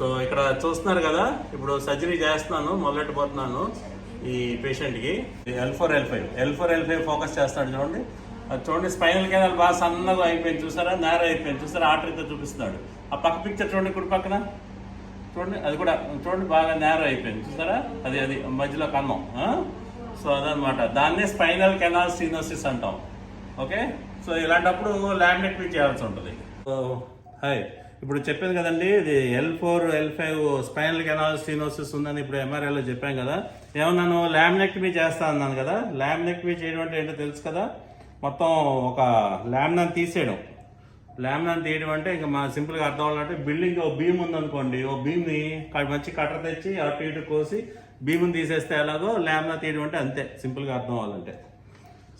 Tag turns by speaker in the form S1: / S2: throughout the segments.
S1: So ఇక్కడ చూస్తున్నారు కదా ఇప్పుడు సర్జరీ చేస్తున్నాను మొదలెట్టబోతున్నాను ఈ పేషెంట్కి L four L five L four L five focus చేస్తాడు చూడండి. అది చూడండి స్పైనల్ కెనాల్ బాగా సన్నగా అయిపోయింది చూసారా? నేర అయిపోయింది చూసారా? ఆర్టరీతో చూపిస్తున్నాడు. ఆ పక్క పిక్చర్ చూడండి కుడి పక్కన. చూడండి అది కూడా చూడండి బాగా నేర అయిపోయింది చూసారా? అది అది మధ్యలో కన్నం ఆ? సో అదనమాట దాన్నే స్పైనల్ కెనాల్ సీనోసిస్ అంటాం. ఓకే? సో ఇలాంటప్పుడు లామినెక్టమీ చేయాల్సి ఉంటుంది. సో హాయ్ ఇప్పుడు చెప్పాను కదండి ఇది L four L five spinal canal stenosis ఉందని ఇప్పుడు ఎంఆర్ఐలో చెప్పాం కదా. ఏమన్నాను? ల్యామినెక్టమీ చేస్తా అన్నాను కదా. ల్యామినెక్టమీ చేయడం అంటే ఏంటో తెలుసు కదా? మొత్తం ఒక లామినాన్ని తీసేయడం. లామినాన్ని తీయడం అంటే ఇంకా మా సింపుల్గా అర్థం అవ్వాలంటే బిల్డింగ్ ఓ బీమ్ ఉందనుకోండి. ఓ బీమ్ని మంచి కట్టర్ తెచ్చి అటు ఇటు కోసి బీమ్ని తీసేస్తే ఎలాగో ల్యామినా తీయడం అంటే అంతే. సింపుల్గా అర్థం అవ్వాలంటే.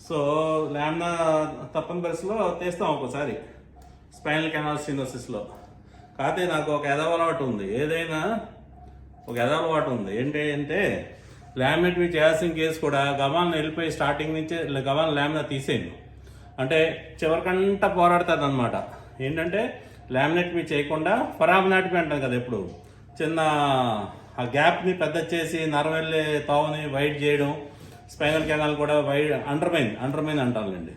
S1: సో ల్యామినా తప్పని పరిస్థితిలో తీస్తాం ఒక్కోసారి స్పైనల్ కెనాల్ సినోసిస్లో కాకపోతే నాకు ఒక ఎదవ అలవాటు ఉంది. ఏదైనా ఒక ఎదవలవాటు ఉంది. ఏంటి అంటే లామినేటరీ చేయాల్సిన కేసు కూడా గవాన్ వెళ్ళిపోయి స్టార్టింగ్ నుంచే గవాన్ లామినా తీసేయండి అంటే చివరికంట పోరాడుతుంది అనమాట ఏంటంటే లామినేటరీ చేయకుండా ఫరామినాటమీ అంటాం కదా ఎప్పుడు. చిన్న ఆ గ్యాప్ని పెద్ద చేసి నరం వెళ్ళే తోవని వైట్ చేయడం స్పైనల్ కెనాల్ కూడా వైడ్ అండర్మైన్ అండర్మైన్ అంటారులేండి.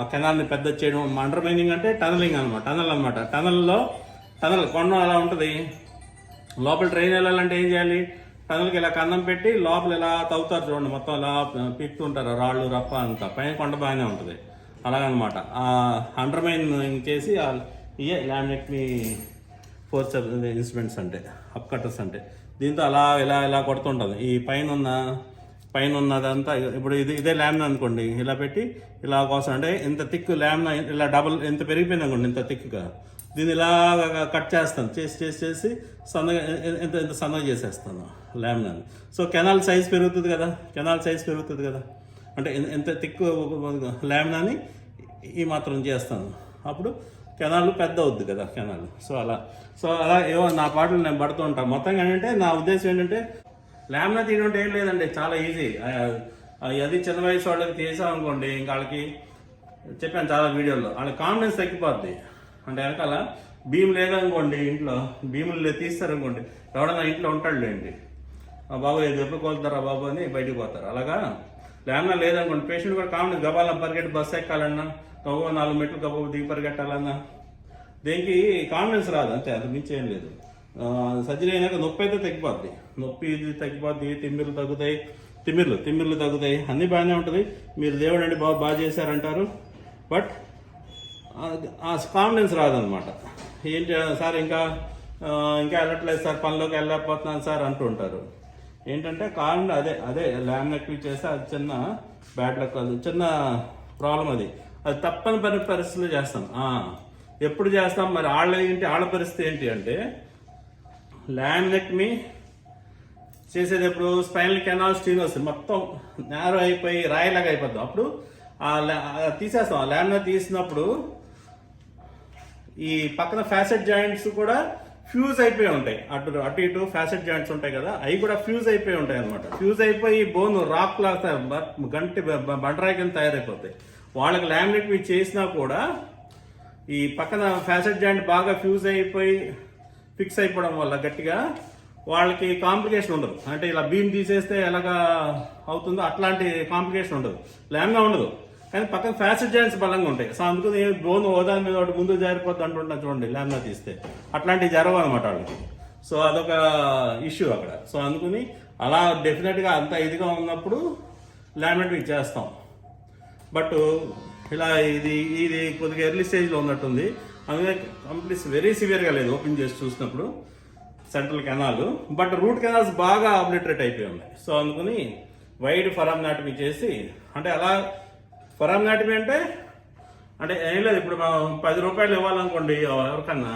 S1: ఆ కెనాల్ని పెద్ద చేయడం అండర్మైనింగ్ అంటే టనలింగ్ అనమాట టనల్ అనమాట టనల్లో టనల్ కొండం అలా ఉంటుంది? లోపల ట్రైన్ వెళ్ళాలంటే ఏం చేయాలి? టనల్కి ఇలా కన్నం పెట్టి లోపల ఇలా తవ్వుతారు చూడండి మొత్తం ఇలా పీక్తుంటారు రాళ్ళు రప్ప అంతా. పైన కొండ బాగానే ఉంటుంది. అలాగనమాట. అండర్మైన్ చేసి ఆ ఇయే లామినెక్ట్ని ఫోర్స్ ఇన్స్ట్రుమెంట్స్ అంటే అప్ కట్టర్స్ అంటే. దీంతో అలా ఇలా ఇలా కొడుతుంటుంది. ఈ పైన ఉన్న పైన ఉన్నదంతా ఇప్పుడు ఇది ఇదే ల్యామినా అనుకోండి. ఇలా పెట్టి ఇలా కోసం అంటే ఇంత తిక్కు ల్యామ్న ఇలా డబుల్ ఎంత పెరిగిపోయింది అనుకోండి ఇంత తిక్కుగా దీన్ని ఇలా కట్ చేస్తాను. చేసి చేసి చేసి సన్నగా ఎంత ఎంత సన్నగా చేసేస్తాను ల్యామినాని సో కెనాల్ సైజ్ పెరుగుతుంది కదా. కెనాల్ సైజ్ పెరుగుతుంది కదా. అంటే ఎంత తిక్కు ల్యామినాని ఈ మాత్రం చేస్తాను. అప్పుడు కెనాల్ పెద్ద అవుద్ది కదా కెనాల్. సో అలా సో అలా ఏవో నా పాటలు నేను పడుతూ ఉంటాను మొత్తంగా ఏంటంటే నా ఉద్దేశం ఏంటంటే లామినా తీయడం అంటే ఏం లేదండి. చాలా ఈజీ. అది చిన్న వయసు వాళ్ళకి తీసాం అనుకోండి ఇంకా వాళ్ళకి చెప్పాను చాలా వీడియోలో వాళ్ళకి కాన్ఫిడెన్స్ తగ్గిపోద్ది. అంటే వెనకాల భీమ్ లేదనుకోండి ఇంట్లో భీములు తీస్తారనుకోండి ఎవడన్నా ఇంట్లో ఉంటాడులేండి బాబు ఇది ఎప్పుడు కోలుతారా బాబు? అని బయటికి పోతారు. అలాగా? లేమన్నా లేదనుకోండి పేషెంట్ కూడా కామెంట్ గబాల పరిగెట్టి బస్సు ఎక్కాలన్నా గబో నాలుగు మెట్లు గబో దిగి పరిగెట్టాలన్నా దేనికి కాన్ఫిడెన్స్ రాదు అంతే అది మించి ఏం లేదు. సర్జరీ అయినాక నొప్పి అయితే తగ్గిపోద్ది. నొప్పి ఇది తగ్గిపోద్ది తిమ్మిర్లు తగ్గుతాయి తిమ్మిర్లు తిమ్మిర్లు తగ్గుతాయి అన్నీ బాగానే ఉంటుంది. మీరు దేవుడు అండి బాగా బాగా చేశారంటారు. బట్ కాన్ఫిడెన్స్ రాదనమాట. ఏంటి సార్ ఇంకా ఇంకా వెళ్ళట్లేదు సార్ పనిలోకి వెళ్ళకపోతున్నాను సార్ అంటుంటారు ఏంటంటే కారణం అదే అదే ల్యాండ్ యాక్టివ్ చేస్తే అది చిన్న బ్యాడ్ లక్ అది చిన్న ప్రాబ్లం అది. అది తప్పని పని పరిస్థితులు చేస్తాం. ఎప్పుడు చేస్తాం మరి వాళ్ళ ఏంటి వాళ్ళ పరిస్థితి ఏంటి అంటే ల్యాండ్ నెక్మి చేసేది ఎప్పుడు? స్పైనల్ కెనాల్ స్టీనోస్ మొత్తం నేరో అయిపోయి రాయిలాగా అయిపోద్దాం. అప్పుడు ఆ తీసేస్తాం. ఆ ల్యాండ్ తీసినప్పుడు ఈ పక్కన ఫ్యాసెట్ జాయింట్స్ కూడా ఫ్యూజ్ అయిపోయి ఉంటాయి. అటు అటు ఇటు ఫ్యాసెట్ జాయింట్స్ ఉంటాయి కదా అవి కూడా ఫ్యూజ్ అయిపోయి ఉంటాయి అనమాట ఫ్యూజ్ అయిపోయి బోన్ రాక్ లాగా గంటి బండరాయి కింద తయారైపోతాయి. వాళ్ళకి లామినేట్ మీరు చేసినా కూడా ఈ పక్కన ఫ్యాసెట్ జాయింట్ బాగా ఫ్యూజ్ అయిపోయి ఫిక్స్ అయిపోవడం వల్ల గట్టిగా వాళ్ళకి కాంప్లికేషన్ ఉండదు. అంటే ఇలా బీమ్ తీసేస్తే ఎలాగా అవుతుందో అట్లాంటి కాంప్లికేషన్ ఉండదు. లామ్గా ఉండదు. కానీ పక్కన ఫ్యాసిడ్ జాయింట్స్ బలంగా ఉంటాయి. సో అందుకని బోన్ ఓదాని మీద ఒకటి ముందు జారిపోద్ది అంటుంటా చూడండి లామ్నా తీస్తే. అట్లాంటివి జరగవు అనమాట వాళ్ళకి. సో అదొక ఇష్యూ అక్కడ. సో అందుకని అలా డెఫినెట్గా అంత ఇదిగా ఉన్నప్పుడు లామినేట్ చేస్తాం బట్ ఇలా ఇది ఇది కొద్దిగా ఎర్లీ స్టేజ్లో ఉన్నట్టుంది. అందుకే కంప్లీట్ వెరీ సివియర్గా లేదు ఓపెన్ చేసి చూసినప్పుడు central canal but root canals బాగా ఆబ్లిటరేట్ అయిపోయి ఉన్నాయి. సో అందుకని వైడ్ ఫరామ్నాటమీ చేసి అంటే అలా ఫరామ్నాటమీ అంటే అంటే ఏం లేదు ఇప్పుడు మనం పది రూపాయలు ఇవ్వాలనుకోండి ఎవరికన్నా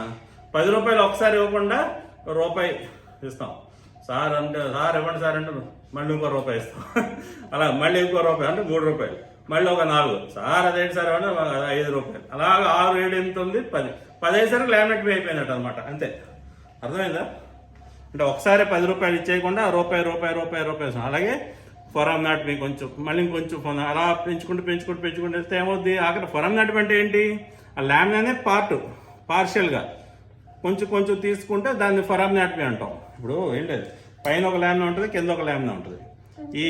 S1: పది రూపాయలు ఒకసారి ఇవ్వకుండా రూపాయి ఇస్తాం. సార్ అంటే సార్ ఇవ్వండి సార్ అంటే మళ్ళీ ఇంకో రూపాయి ఇస్తాం. అలా మళ్ళీ ఇంకో రూపాయి అంటే మూడు రూపాయలు. మళ్ళీ ఒక నాలుగు. సార్ అదేంటి సార్ అంటే ఐదు రూపాయలు. అలాగ ఆరు ఏడు ఎనిమిది తొమ్మిది పది. పది అయ్యేసరికి లామినేట్ అయిపోయినట్టు అనమాట అంతే. అర్థమైందా? అంటే ఒకసారి పది రూపాయలు ఇచ్చేయకుండా రూపాయి రూపాయి రూపాయి రూపాయి ఇస్తాం. అలాగే నాట్ మీ కొంచెం మళ్ళీ ఇంకొంచెం అలా పెంచుకుంటూ పెంచుకుంటూ పెంచుకుంటూ వెళ్తే ఏమవుద్ది? అక్కడ ఫొరామ్ నాటమీ అంటే ఏంటి? ఆ ల్యామినానే పార్ట్ పార్షియల్గా కొంచెం కొంచెం తీసుకుంటే దాన్ని ఫరామ్నాటమీ అంటాం. ఇప్పుడు ఏం లేదు. పైన ఒక ల్యామిన ఉంటుంది కింద ఒక ల్యామిన ఉంటుంది. ఈ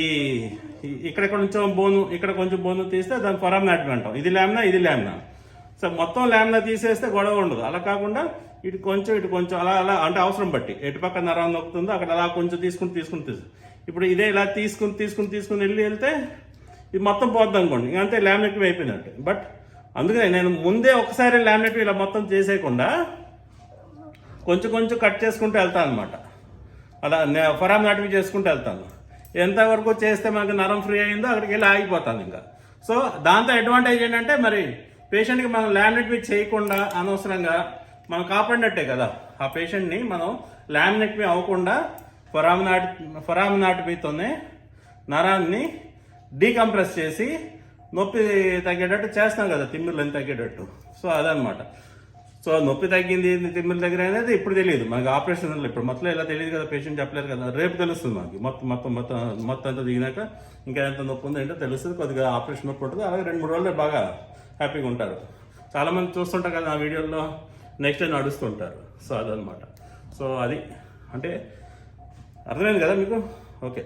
S1: ఇక్కడ కొంచెం బోను ఇక్కడ కొంచెం బోను తీస్తే దాన్ని ఫరామ్నాటమీ అంటాం. ఇది ల్యామిన ఇది ల్యామిన సో మొత్తం ల్యామిన తీసేస్తే గొడవ ఉండదు. అలా కాకుండా ఇటు కొంచెం ఇటు కొంచెం అలా అలా అంటే అవసరం బట్టి. ఎటు పక్క నరం నొక్కుతుందో అక్కడ అలా కొంచెం తీసుకుని తీసుకుని తీసుకుంటుంది ఇప్పుడు ఇదే ఇలా తీసుకుని తీసుకుని తీసుకుని వెళ్ళి వెళ్తే ఇది మొత్తం పోద్ది అనుకోండి. అంతే లామినేటివ్ అయిపోయినట్టు. బట్ అందుకనే నేను ముందే ఒకసారి లామినేటివ్ ఇలా మొత్తం చేసేయకుండా కొంచెం కొంచెం కట్ చేసుకుంటూ వెళ్తాను అనమాట అలా ఫరామ్ నాటివి చేసుకుంటూ వెళ్తాను. ఎంతవరకు చేస్తే మనకి నరం ఫ్రీ అయిందో అక్కడికి వెళ్ళి ఆగిపోతాను ఇంకా. సో దాంతో అడ్వాంటేజ్ ఏంటంటే మరి పేషెంట్కి మనం లామినేటివ్ చేయకుండా అనవసరంగా మనం కాపాడినట్టే కదా. ఆ పేషెంట్ని మనం లామినేటివ్ అవ్వకుండా ఫరామ్నాట్ ఫరామ్నాటమీతోనే నరాన్ని డీకంప్రెస్ చేసి నొప్పి తగ్గేటట్టు చేస్తాం కదా తిమ్మిర్లు తగ్గేటట్టు. సో అదనమాట సో నొప్పి తగ్గింది తిమ్మిరి దగ్గర అనేది ఇప్పుడు తెలియదు. మనకి ఆపరేషన్ ఇప్పుడు మొత్తం ఇలా తెలియదు కదా పేషెంట్ చెప్పలేదు కదా. రేపు తెలుస్తుంది మనకి మొత్తం మొత్తం మొత్తం మొత్తం అంతా దిగినాక ఇంకా ఎంత నొప్పి ఉందో ఏంటో తెలుస్తుంది. కొద్దిగా ఆపరేషన్ నొప్పి ఉంటుంది. అలాగే రెండు మూడు రోజులు బాగా హ్యాపీగా ఉంటారు. చాలామంది చూస్తుంటారు కదా ఆ వీడియోలో నెక్స్ట్ డే నడుస్తుంటారు. సో అదనమాట సో అది. అంటే అర్థమైంది కదా మీకు? ఓకే.